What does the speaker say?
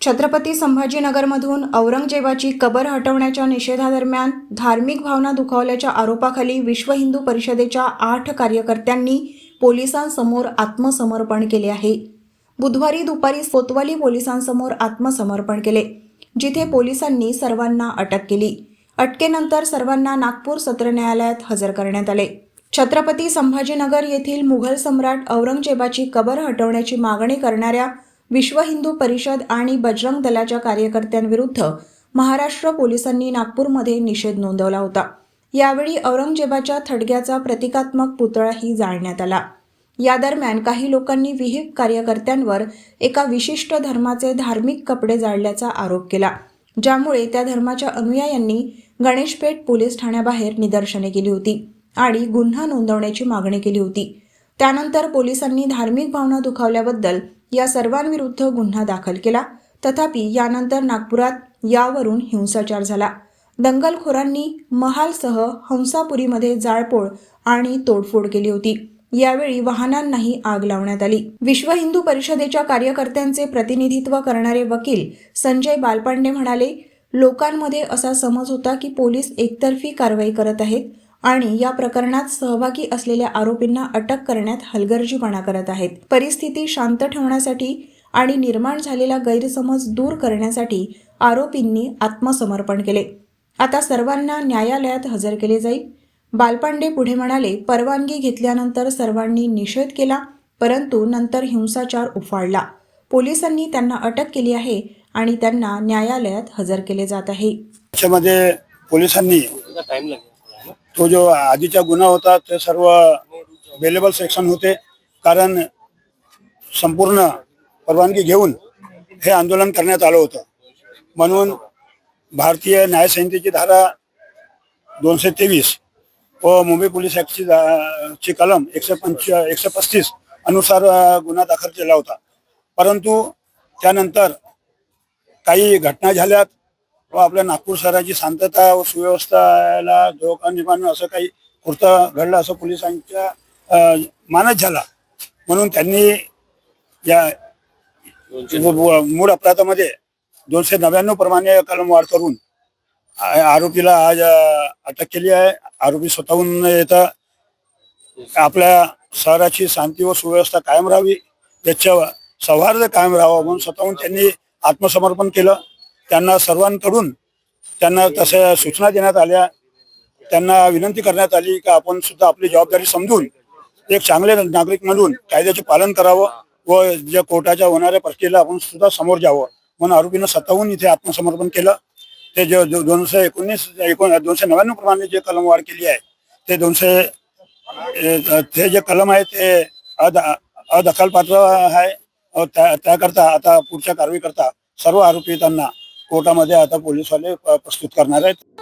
छत्रपती संभाजीनगरमधून औरंगजेबाची कबर हटवण्याच्या निषेधादरम्यान धार्मिक भावना दुखावल्याच्या आरोपाखाली विश्व हिंदू परिषदेच्या आठ कार्यकर्त्यांनी पोलिसांसमोर आत्मसमर्पण केले आहे. बुधवारी दुपारी सोतवाली पोलिसांसमोर आत्मसमर्पण केले जिथे पोलिसांनी सर्वांना अटक केली. अटकेनंतर सर्वांना नागपूर सत्र न्यायालयात हजर करण्यात आले. छत्रपती संभाजीनगर येथील मुघल सम्राट औरंगजेबाची कबर हटवण्याची मागणी करणाऱ्या विश्व हिंदू परिषद आणि बजरंग दलाच्या कार्यकर्त्यांविरुद्ध महाराष्ट्र पोलिसांनी नागपूरमध्ये निषेध नोंदवला होता. यावेळी औरंगजेबाच्या थडग्याचा प्रतिकात्मक पुतळाही जाळण्यात आला. या दरम्यान काही लोकांनी विहिप कार्यकर्त्यांवर एका विशिष्ट धर्माचे धार्मिक कपडे जाळल्याचा आरोप केला. ज्यामुळे त्या धर्माच्या अनुयायांनी गणेशपेठ पोलीस ठाण्याबाहेर निदर्शने केली होती. आणि गुन्हा नोंदवण्याची मागणी केली होती. त्यानंतर पोलिसांनी धार्मिक भावना दुखावल्याबद्दल या सर्वांविरुद्ध गुन्हा दाखल केला. तथापि यानंतर नागपुरात यावरून हिंसाचार झाला. दंगलखोरांनी महालसह हंसापुरीमध्ये जाळपोळ आणि तोडफोड केली होती. यावेळी वाहनांनाही आग लावण्यात आली. विश्व हिंदू परिषदेच्या कार्यकर्त्यांचे प्रतिनिधित्व करणारे वकील संजय बालपांडे म्हणाले लोकांमध्ये असा समज होता की पोलीस एकतर्फी कारवाई करत आहेत. आणि या प्रकरणात सहभागी असलेल्या आरोपींना अटक करण्यात हलगर्जीपणा करत आहेत. परिस्थिती शांत ठेवण्यासाठी आणि निर्माण झालेला गैरसमज दूर करण्यासाठी आरोपींनी आत्मसमर्पण केले. आता सर्वांना न्यायालयात हजर केले जाईल. बालपांडे पुढे म्हणाले परवानगी घेतल्यानंतर सर्वांनी निषेध केला परंतु नंतर हिंसाचार उफाळला. पोलिसांनी त्यांना अटक केली आहे आणि त्यांना न्यायालयात हजर केले जात आहे. पोलिसांनी तो जो आधीचा गुन्हा होता ते सर्व अवेलेबल सेक्शन होते. कारण संपूर्ण परवानगी घेऊन हे आंदोलन करण्यात आलं होतं. म्हणून भारतीय न्यायसंहितेची धारा दोनशे तेवीस व मुंबई पोलीस ॲक्टची धा- ची कलम एकशे पंच एकशे पस्तीस अनुसार गुन्हा दाखल केला होता. परंतु त्यानंतर काही घटना झाल्यात. व आपल्या नागपूर शहराची शांतता व सुव्यवस्थाला धोका निर्माण असं काही कृत घडलं असं पोलिसांच्या मानस मानत झाला. म्हणून त्यांनी या मूळ अपराधामध्ये दोनशे नव्याण्णव प्रमाणे कलम वाढ करून आरोपीला आज अटक केली आहे. आरोपी स्वतःहून येतं. आपल्या शहराची शांती व सुव्यवस्था कायम राहावी याच्या सौहार्द कायम राहावं म्हणून स्वतःहून त्यांनी आत्मसमर्पण केलं. त्यांना सर्वांकडून त्यांना तशा सूचना देण्यात आल्या. त्यांना विनंती करण्यात आली की आपण सुद्धा आपली जबाबदारी समजून एक चांगले नागरिक म्हणून कायद्याचे पालन करावं व ज्या कोर्टाच्या होणाऱ्या प्रक्रियेला आपण सुद्धा समोर जावं म्हणून आरोपीनं स्वतःहून इथे आत्मसमर्पण केलं. ते जे दोनशे एकोणीस एकोण दोनशे नव्याण्णव प्रमाणे जे कलम वाढ केली आहे ते दोनशे ते जे कलम आहे ते अद अदखलपात्र आहे. त्याकरता आता पुढच्या कारवाई करता सर्व आरोपितांना कोर्टामध्ये आता पोलीसवाले प्रस्तुत करणार आहेत.